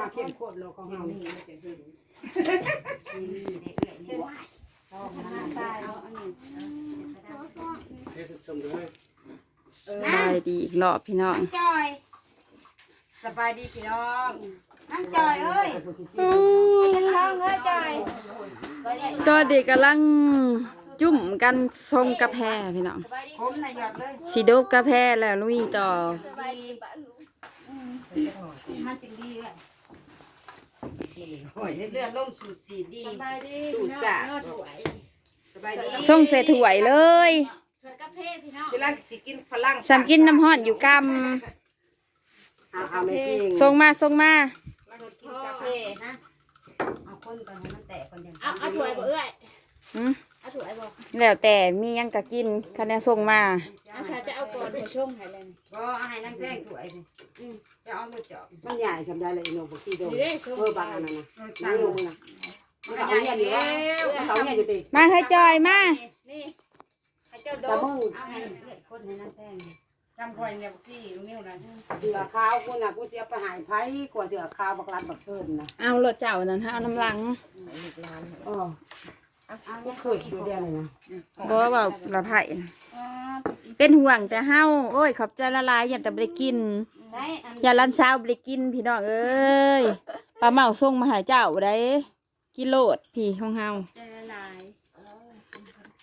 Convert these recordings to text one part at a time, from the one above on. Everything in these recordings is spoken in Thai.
มาเข้มข้นโลของเฮานี่มันจะหึงนี่ได้เอื้อยนี่ชอบมันตายเอาอันนี้เฮ็ดสมด้วยสบายดีอีกรอบพี่น้องจอยสบายดีพี่น้องนั่งจอยเอ้ยช่างเอ้ยจอยตัวเด็กกำลังจุ่มกันทรงกาแฟพี่น้องผมน่ะหยอดเลยสิโดบกาแฟแล้วลุยต่อ มันจึงดีเลยโอ้ยเลือดลงสู่สีดีสูตรสาสบายดีส่งใส่ถ้วยเลยสิลังสิกินฝรั่งสามกินน้ำห้อนอยู่กเอาเอาไม่จริงำส่งมาส่งมาแล้วก็กินกาแฟนะเอาคนก่อนให้มันแตกก่อนยังเอาเอาถ้วยบ่เอ้ยหืม เอาถ้วยบ่แล้วแต่มีหยังกะกินคะแนนส่งมา อาชาจะเอาก่อนหัวชงให้เลยนี่ก็เอาให้นั่งแท่งถ้วยสิจะเอามือจอบมันใหญ่สำได้เลยอีโนบ่ขี้โดนนี่เด้ชงเออบางอันนั้นนะสั่งนิ้วมึงน่ะมันก็เอาเนี่ยอยู่ว่ามันเอาเนี่ยอยู่ติมาให้จอยมา นี่ให้เจ้าโดแต่มมึงเอาให้เลือดคนให้นั่งแท่งจำคอยเนี่ยซี่นิ้วนะเสือขาวกูน่ะกูสิเอาไปหายไผกว่าเสือขาวบักลัดบักเทินนะเอารถเจ้านั่นฮะเอาน้ำลังอ๋อเอา กูเคยอยู่เดียวเลยนะบ่เว้าละไผ่เป็นห่วงแต่เฮาโอ้ยขอบใจละลายอย่าแต่บ่ได้กิน ได้อันอย่าลันเช้าบ่ได้กินพี่น้องเอ้ยปลาเมาส่งมาห้เจ้าได้กิโลดพี่ของเฮาใจละลาย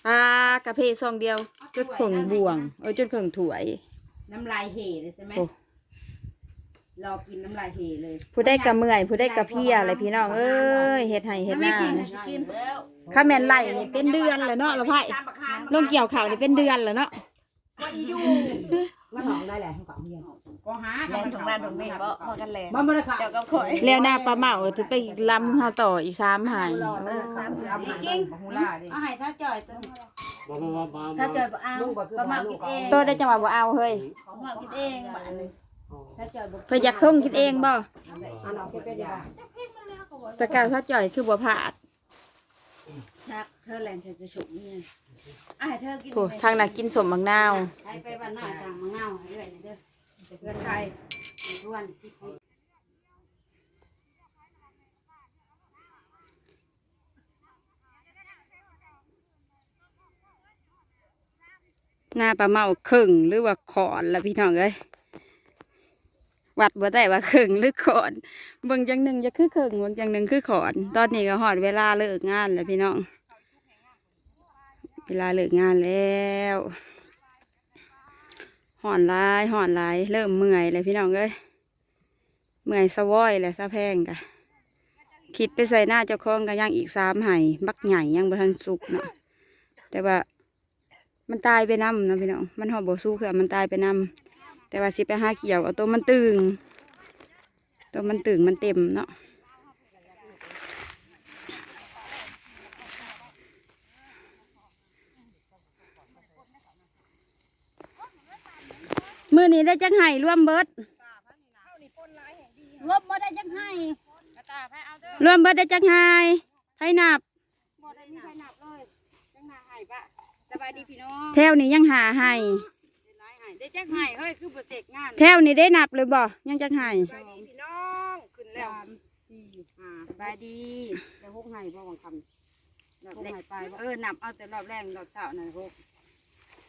ปลากระเพซองเดียวจดข่งบ่วง เอ้ยจดข่งถวย น้ำลายเหเลยใช่ไหม โอ้ รอกินน้ำลายเหเลยผู้ได้กระเมื่อย ผู้ได้กระเพลียอะไรพี่น้องเอ้ยเฮ็ดให้เฮ็ดหน้านะกินแล้วข้าแม่นไล่นี่เป็นเดือนแล้วเนาะละไผ่ลงเกี่ยวข้าวนี่เป็นเดือนแล้วเนาะมันหอมได้แหละของเขาเฮียก็หาแล่นถุงแล่นถุงนี่บ่พอกันแล่นมันบ่ได้ค่ะเจ้าก็ข่อยแล้วหน้าปลาเมาจะไปลำเฮาต่ออีกสามหายเออสามเอาหายกินฮูล่าดิเอาให้ซาจ่อยตัวบ่บ่บ่บ่ซาจ่อยบ่เอาลูกบ่คือบ่บ่มาลูกิกนเองตัวได้จังหวะบ่เอาเฮ้ยของมากินเองบ้าน นี้ซาจ่อยบ่เพิ่นอยากส่งกินเองบ่อันเอาไปเป็นยาแตะการถ้าจ่อยคือบ่พลาดชักเธอแล่นเธอจะฉุกนี่อะให้เธอกินโอ้ทางน่ะกินสมบักนาวไปไปบ้านหน้าสั่งมะนาวให้เลยเด้อเพื่อนไทยทุกวันสิหน้าปลาเมาครึ่งหรือว่าขอนล่ะพี่น้องเอ้ย วัดบ่ได้ว่าครึ่งหรือขอนเบิ่งจังหนึ่งจะคือครึ่งเบิ่งจังหนึ่งคือขอน ตอนนี้ก็ฮอดเวลาเลิกงานแล้วพี่น้อง เวลาเลิกงานแล้วห่อนหลายห่อนหลายเริ่มเมื่อยเลยพี่น้องเอ้ยเมื่อยสะว้อยแล้วสะแพงกะคิดไปใส่หน้าเจ้าของก็ยังอีกสามไห่บักใหญ่ยังบ่ทันสุกเนาะแต่ว่ามันตายไปน้ำนะพี่น้องมันหอบบ่สู้คือมันตายไปน้ำ แต่ว่าสิไปหาเกี่ยวเอาตัวมันตึงตัวมันตึงมันเต็มเนาะมื่อนี้ได้จังไห้ร่วมเบิดรวมบ่ได้จังให้ร่วมเบิดได้จังไห้ให้นับบ่ได้มีใครนับเลยจังหาให้ปะสบายดีพี่น้องแถวนี้ยังหาให้ ได้จักให้เฮ้ยคือบ่เสกงานแถวนี้ได้นับเลยบ่ยังจังไห้สบายดีพี่น้องขึ้นแล้วอ่าสบายดีจะฮกให้บ่วังคำรอบแรกไปเออนับเอาแต่รอบแรกรอบเช้านั่นฮก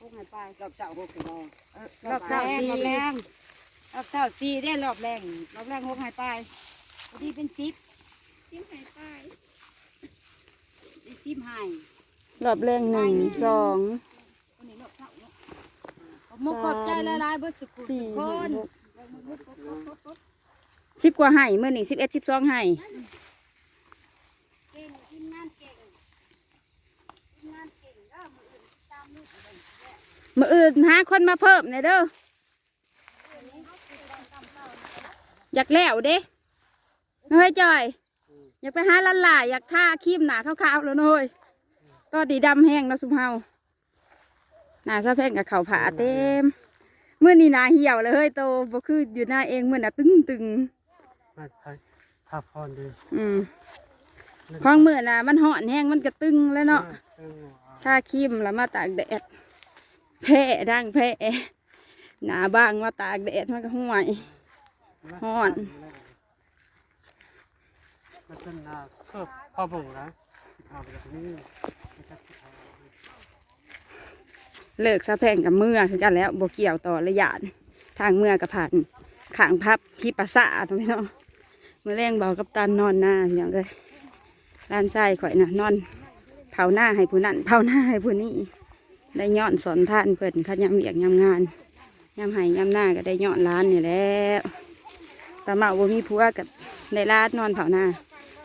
ฮกให้ไปรอบเช้าฮกบ่เออรอบเช้าสี่รอบแรงรอบเช้าสี่ได้รอบแรงรอบแรงฮกให้ไปพอดีเป็นสิบกินให้ไปได้สิบให้รอบแรกหนึ่งสอง คนนี้รอบเช้าเนาะขอบ มุกขอบใจละลายเบิดสุขุสุขคนสิบกว่าไห้เมื่อนี้สิบเอ็ดสิบสองไห้เก่งกินงานเก่งกินงานเก่งก็มืออื่นตามมืออื่นมื่ออื่นหาคนมาเพิ่มเนี่ยเด้ออยากแล้วเด้เฮ้ยจอย อยากไปหาลันหล่าอยากท่าคีมหนาขาวๆแล้วเนอะเฮ้ยก็ดีดำแห้งเนาะสุมเฮา หนาซะแพงกับเขาวผาเต็มเมื่อนี้หนาเหี่ยวเลยเฮ้ยโตบ่คืออยู่หน้าเองเมื่อน่ะตึงตึงให้ให้ถ้าพรดีๆอืมของเมื่อน่ะมันห่อนแห้งมันก็ตึงแล้วเนาะเออถ้าครีมแล้วมาตากแดดแพ้ดังแพ้หนาบ้างมาตากแดดมันก็ห่วยห่อนมันเป็นนาก็พ่อบ่งนะเอาไปจากนี้นะครับ เลิกซะแพงกับเมื่อคือกันแล้วบ่เกี่ยวต่อระยะทางเมื่อกับผ่านขางพับที่ประสาทพี่น้องเมื่อแรงเบากับตันนอนหน้าพี่น้องเลยด้านซ้ายข่อยนะนอน เผาหน้าให้ผู้นั่นเผาหน้าให้ผู้นี้ได้ย้อนสอนท่านเพิ่นคัดยำเวียกยำงานยำไห้ยำหน้าก็ได้ย้อนร้านนี่แล้วแต่เมาบ่มีผัวกับในร้านนอนเผาหน้า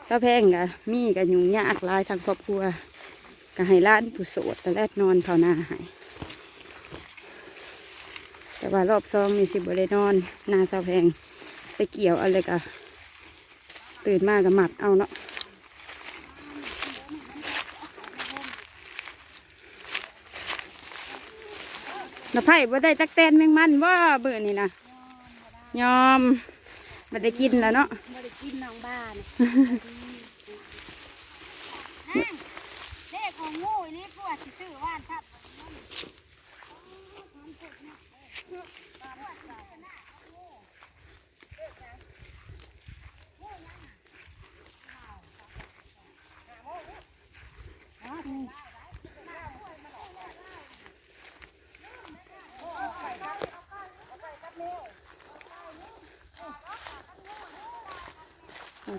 ถ้าแพงก็มีก็ยุ่งยากลายทางครอบครัวก็ให้ร้านผู้โสดแต่แรกนอนเผาหน้าให้ แต่ว่ารอบซองนี่สิบได้นอนหนาสาวแพงไปเกี่ยวอะไรกะตื่นมากับหมัดเอาเนาะน้าไผ่บ่ได้ตักแตนแมงมันว่าเบื่อนี่นะยอมบ่ได้กินแล้วเนาะบ่ได้กินน้องบ้านเลขของงูนี่พวกสิซื้อว่านครับเอา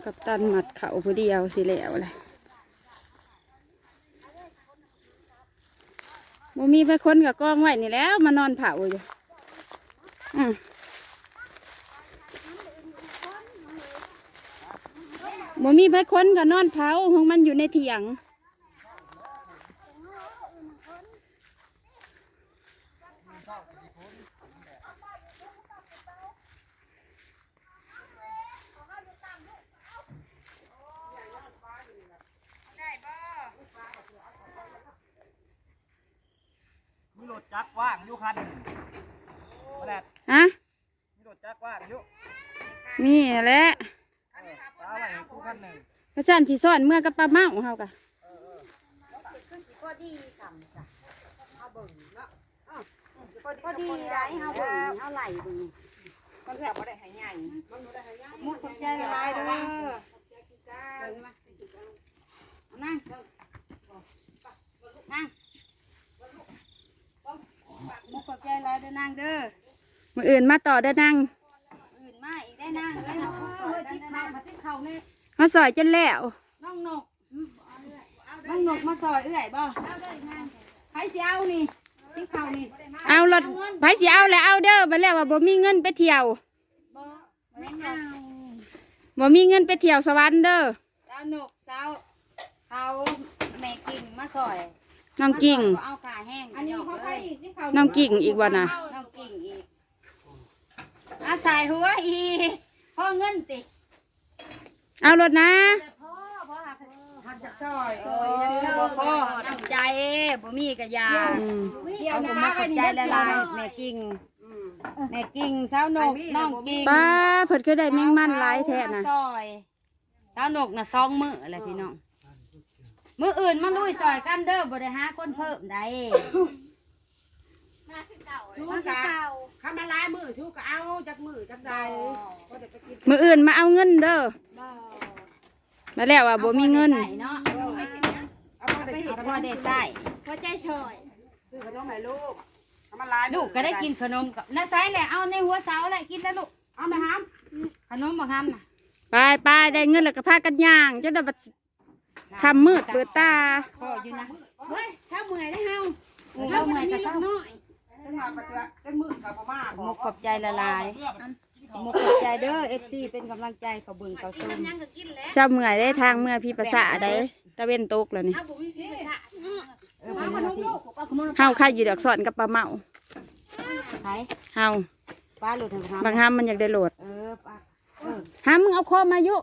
กับตันหมัดเขาผู้เดียวสิแล้วเลยบ่มีไปคนกับกองไว้นี่แล้ว มานอนเผาอยู่ อืมบ่มีไปคนกับนอนเผาของมันอยู่ในเถียง มีรถจักรว่างอยู่คันมาแดด ฮะ มีรถจักรว่างอยู่ นี่แหละกระสันสิซ่อนเมื่อกับปลาเมาเฮากะพอดีไรเฮาเบิ่งเฮาไหลเบิ่งคนแถวบ่ได้ให้ใหญ่มุกขอบใจหลายเด้อนั่งนั่งมุกขอบใจหลายเด้อนางเด้อมืออื่นมาต่อเด้อนั่ง นางเอ้ยเฮาสวยกันได้นางมาติดเข้าแน่มาซอยจนแล้วน้องนกน้องนกมาซอยเอื้อยบ่ไผสิเอานี่ที่เขานี่เอารถไผสิเอาแล้วเอาเด้อไปแล้วว่าบ่มีเงินไปเที่ยวไม่เอาบ่มีเงินไปเที่ยวสวรรค์เด้อสาวนกสาวเขาแม่กิ่งมาซอยน้องกิ่งมาซอยบ่เอาขาแห้งอันนี้เขาไผที่เขาน้องกิ่งอีกว่าน่ะน้องกิ่งอีก อาศัยหัวอีกพ่อเงินติเอารถนะหักจากซอยโอ้บ่พ่อตั้งใจบ่มีกะยาอืมเกี่ยวเอาผมนะมาไว้ขอบนี่ใจเด้อหลายๆแม่กิ่งแม่กิ่งสาวนกน้องกิ่งป้าเพิ่นคือได้แมงมันหลายแท้น่ะซอยสาวนกน่ะสองมื้อแหละพี่น้องมื้ออื่นมาลุยซอยกันเด้อบ่ได้หาคนเพิ่มได้ ชูกะคำมาลายมือชูกะเอาจากมือจากใดบ่ได้ไปกินมื้ออื่นมาเอาเงินเด้อมาแล้วว่าบ่มีเงินใส่เนาะเอาบ่ได้กินพอได้ใส่หัวใจชอยซื้อขนมให้ลูกคำมาลายมือลูกก็ได้กินขนมกับน้าใส่แหละเอาในหัวเสาแหละกินแล้วลูกเอาไหมครับขนมบ่ฮัมน่ะไปไปได้เงินแล้วก็พากันย่างจนได้บัดคำมืดเปิดตาพออยู่นะเฮ้ยเช้าเมื่อยได้เฮาเฮาเมื่อยก็เศร้าน้อย มือกับพ่อมาบมอกกขอบใจละลายมกขอบใจเด้อ FC เป็นกำลังใจเขาเบิ่งเขาชมยังก็กินแล้วเช้าเมื่อยได้ทางเมื่อพี่ประสาได้ตะเว้นตกแล้วนี่ถ้าบ่มีพี่ภาษาเออเป็นหน้าที่เฮาค่าอยู่ดอกสอนกับปลาเมาไผเฮาป้าหลุดทางทางบางห้ามมันอยากได้โหลดเออป้าหามึงเอาคอมายุ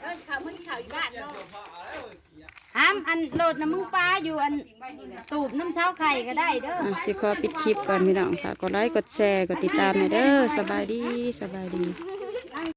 เออสิเขามื้อนี้เขาอยู่บ้านเนาะ อ้ามอันโหลดน้ำมึงปลาอยู่อันตูบน้ำเช้าไข่ก็ได้เด้ออะสิขอปิดคลิปก่อนพี่น้องค่ะกดไลค์กดแชร์กดติดตามหน่อยเด้อสบายดีสบายดี